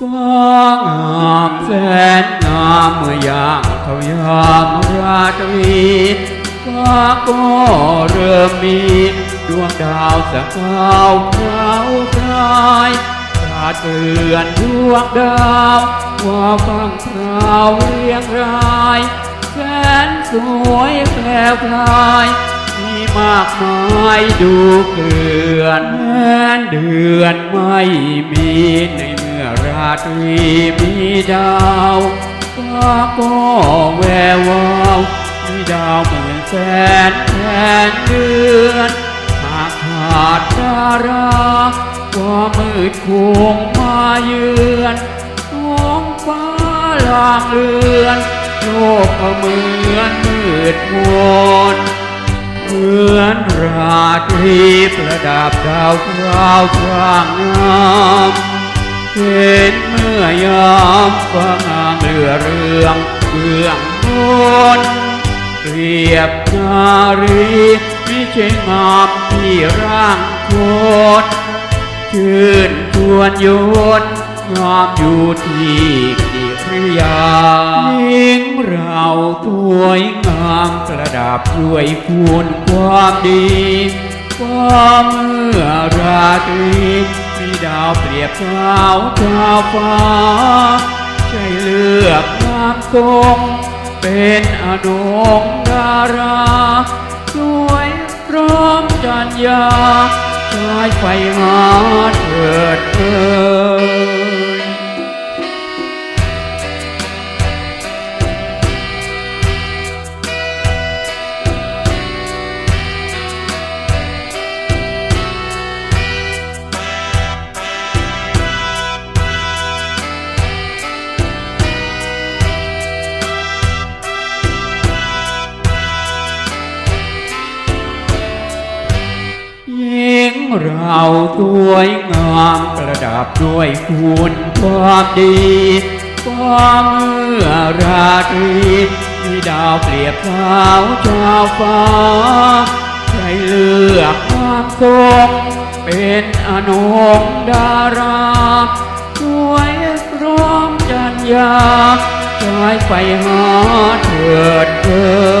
ตางามแสนงามเมื่อย่างเขายามราตรีฟ้าก็เริ่มมีดวงดาวสกาวพราวพรายชาเตือนดวงดาวว่าฟังพราวเรียงรายแสนสวยแปลวพลายมีมากมายดูเกลื่อนแม้นเดือนไม่มีในาตรีมีดาวฟ้าก็แวววาวมีดาวเหมื่นแสนแทนเดือนหากขาดดาราก็มืดคงมาเยือนท้องฟ้าลางเลือนโลกก็เหมือนมืดมนเหมือนราตรีประดับดาวคราวพร่างงาม เห็นเมื่อยามฟ้างามเหลือเรืองเบื้องบนเปรียบนารีไม่ใช่งามที่ร่างคนชื่นชวนโยนงามอยู่ที่กิริยายิ่งเราสวยงามประดับด้วยคุณความดี ความเมื่อราตรี ดาวเปรียบเท้าชาวฟ้า ใช่เลือกงามทรงเป็นอดงดารา สวยพร้อมจัญญาชายไฟห เราสวยงามประดับด้วยคุณความดีความเมื่อราตรีมีดาวเปรียบเท้าชาวฟ้าใครเลือกความทรงเป็นอนงดาราสวยร้อมจัญญาชายไฟหาเถิดเกิน